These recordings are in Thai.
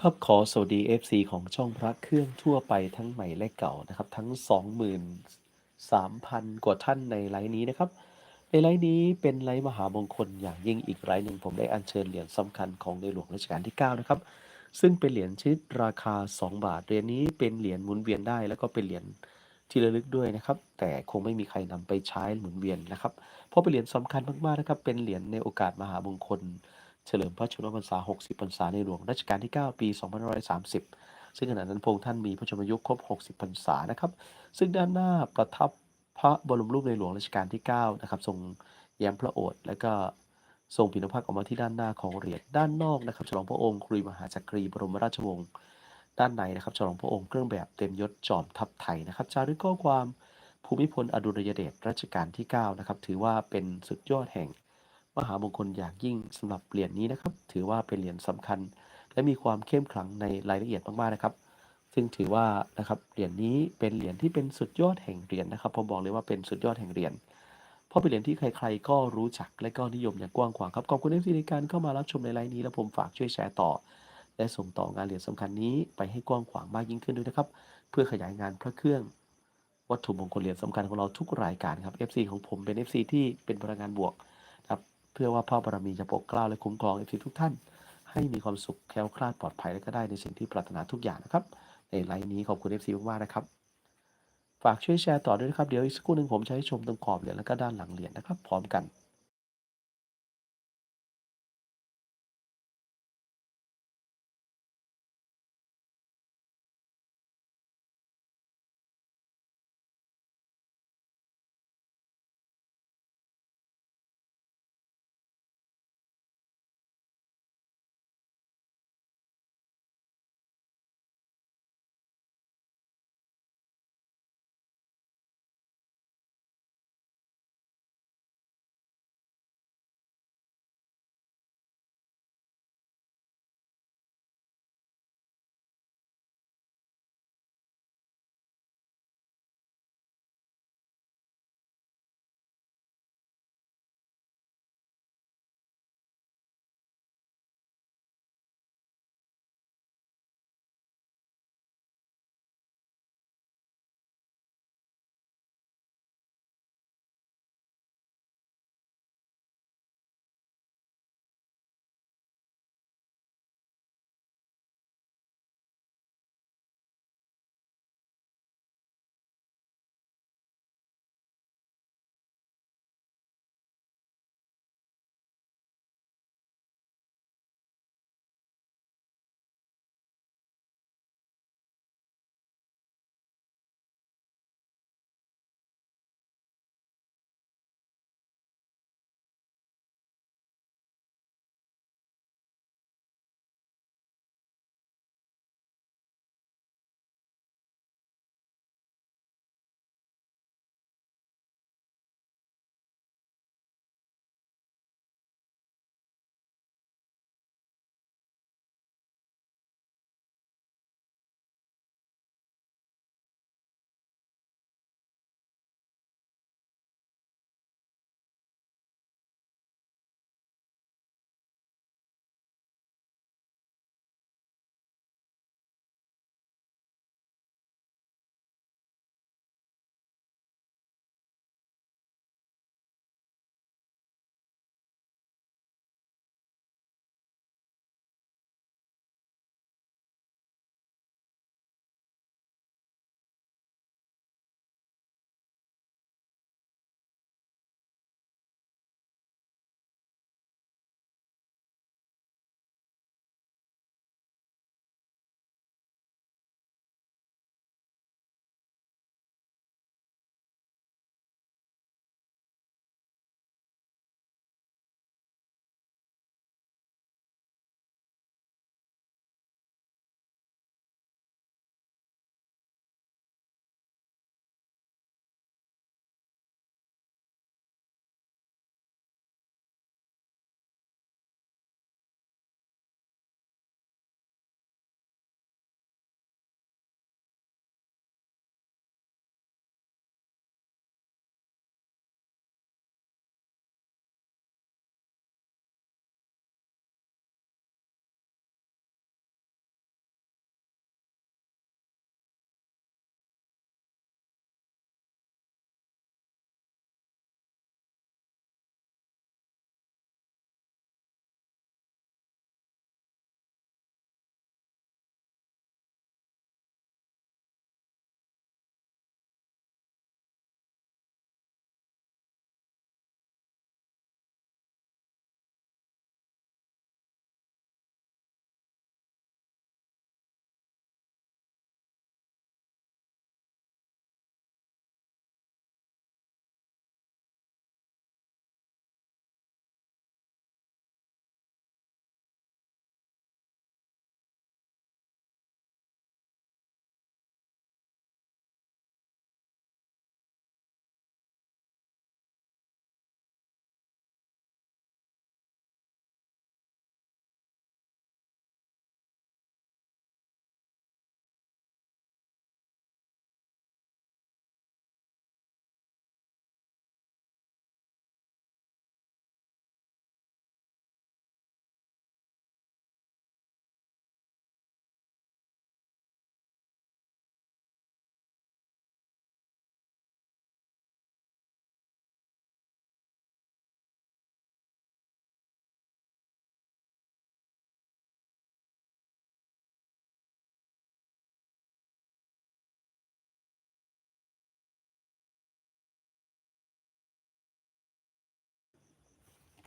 ครับขอสวัสดี FC ของช่องพระเครื่องทั่วไปทั้งใหม่และเก่านะครับ ทั้ง 23,000 กว่าท่านในไลฟ์นี้นะครับ ในไลฟ์นี้เป็นไลฟ์มหามงคลอย่างยิ่งอีกไลฟ์หนึ่งผมได้อัญเชิญเหรียญสำคัญของในหลวงรัชกาลที่ 9 นะครับ ซึ่งเป็นเหรียญชนิดราคา 2 บาท เหรียญนี้เป็นเหรียญหมุนเวียนได้ แล้วก็เป็นเหรียญที่ระลึกด้วยนะครับ แต่คงไม่มีใครนำไปใช้หมุนเวียนนะครับ เพราะเป็นเหรียญสำคัญมากๆนะครับ เป็นเหรียญในโอกาสมหามงคล เฉลิมพระชนมพรรษา 60 พรรษาในหลวงรัชกาลที่ 9 ปี 2530 ซึ่งขณะนั้นพระองค์ท่านมีพระชนมยุครบ 60 พรรษานะครับ ซึ่งด้านหน้าประทับพระบรมรูปในหลวงรัชกาลที่ 9 นะครับ ทรงแย้มพระโอษฐ์และก็ทรงพินพระออกมาที่ด้านหน้าของเหรียญด้านนอกนะครับ ฉลองพระองค์ครุยมหาจักรีบรมราชวงศ์ด้านในนะครับฉลองพระองค์เครื่องแบบเต็มยศจอมทัพไทยนะครับจารึกข้อความภูมิพลอดุลยเดชรัชกาลที่ 9 นะครับ ถือว่าเป็นสุดยอดแห่ง มหามงคลอย่างยิ่งสำหรับเหรียญนี้นะครับ ถือว่าเป็นเหรียญสำคัญ และมีความเข้มขลังในรายละเอียดมากๆนะครับ ซึ่งถือว่านะครับเหรียญนี้เป็นเหรียญที่เป็นสุดยอดแห่งเหรียญนะครับผมบอกเลยว่าเป็นสุดยอดแห่งเหรียญเพราะเป็นเหรียญที่ใครๆ ก็รู้จักและก็นิยมอย่างกว้างขวางครับขอบคุณเอฟซีในการเข้ามารับชมในไลน์นี้ และผมฝากช่วยแชร์ต่อ และส่งต่องานเหรียญสำคัญนี้ไปให้กว้างขวางมากยิ่งขึ้นด้วยนะครับ เพื่อขยายงานพระเครื่องวัตถุมงคลเหรียญสำคัญของเราทุกรายการครับ FC ของผมเป็น FC ที่เป็นพลังงานบวก เพื่อว่าพระบารมีจะปกเกล้าและคุ้มครอง FC ทุกท่าน ให้มีความสุขแคล้วคลาดปลอดภัยและก็ได้ในสิ่งที่ปรารถนาทุกอย่างนะครับในไลน์นี้ขอบคุณเอฟซีมากๆนะครับฝากช่วยแชร์ต่อด้วยนะครับ เดี๋ยวอีกสักครู่หนึ่งผมจะให้ชมตรงขอบเหรียญและก็ด้านหลังเหรียญนะครับ พร้อมกัน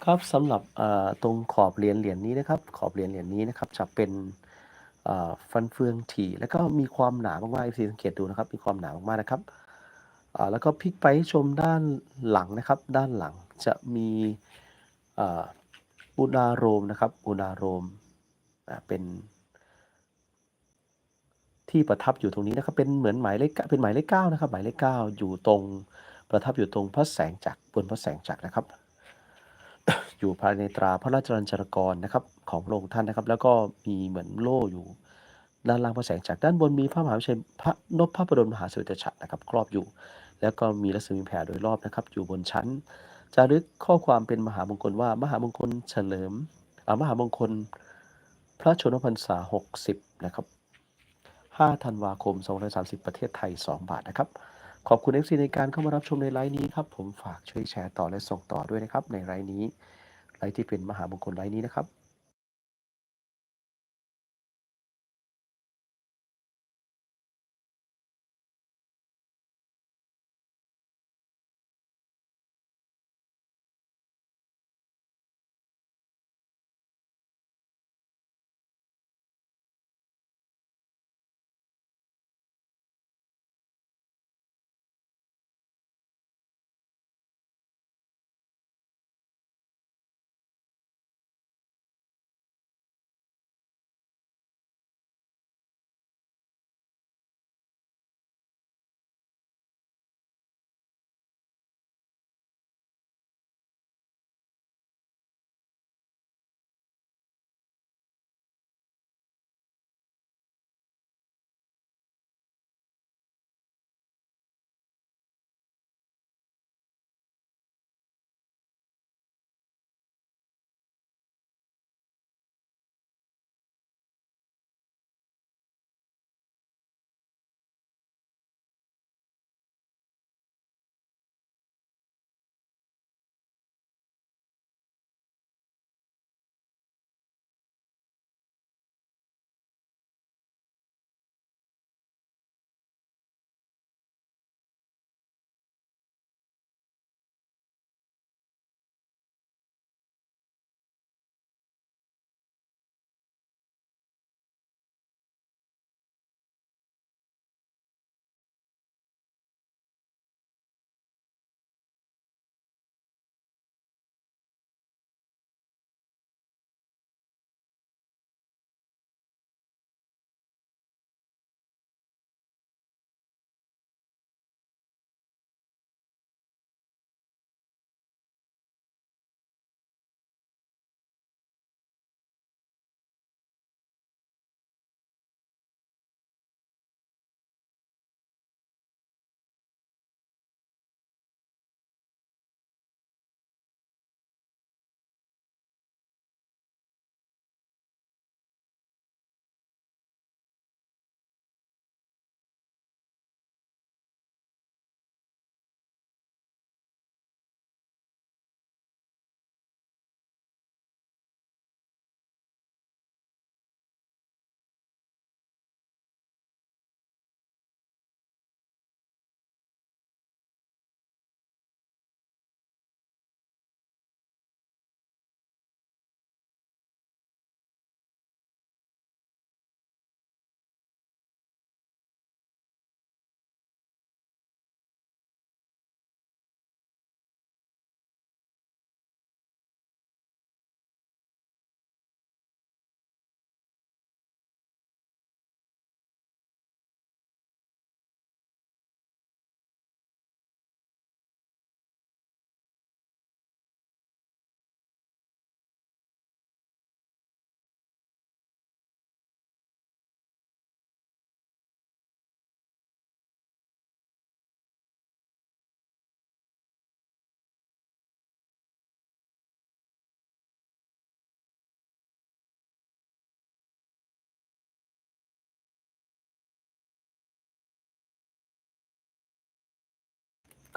ครับสำหรับตรงขอบเหรียญเหรียญนี้นะครับ ขอบเหรียญเหรียญนี้นะครับจะเป็นฟันเฟืองถี่ แล้วก็มีความหนามากๆ FC สังเกตดูนะครับ มีความหนามากๆนะครับแล้วก็พลิกไปชมด้านหลังนะครับ ด้านหลังจะมีอุณาโรมนะครับ อุณาโรมเป็น ที่ประทับอยู่ตรงนี้นะครับ เป็นเหมือนหมายเลขเก้าเป็นหมายเลขเก้านะครับ หมายเลขเก้าอยู่ตรงประทับอยู่ตรงพระแสงจักรบนพระแสงจักรนะครับ อยู่ภายในตราพระราชรัญจรกรนะครับของพระองค์ท่านนะครับ แล้วก็มีเหมือนโล่อยู่ด้านล่างพระแสงจักด้านบนมีพระมหาวิชัยพระนพพระประดลมหาสุริตฉัตรนะครับครอบอยู่ แล้วก็มีรัศมีแผ่โดยรอบนะครับ อยู่บนชั้นจารึกข้อความเป็นมหามงคลว่ามหามงคลเฉลิมอามหามงคลพระชนมพรรษา 60 นะครับ 5 ธันวาคม 230 ประเทศไทย 2 บาทนะครับ ขอบคุณ FC ในการเข้ามารับชมในไลฟ์นี้ครับ ผมฝากช่วยแชร์ต่อและส่งต่อด้วยนะครับ ในไลฟ์นี้ ไลฟ์ที่เป็นมหามงคลไลฟ์นี้นะครับ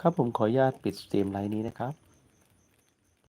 ครับผมขออนุญาตปิดสตรีมไลน์นี้นะครับ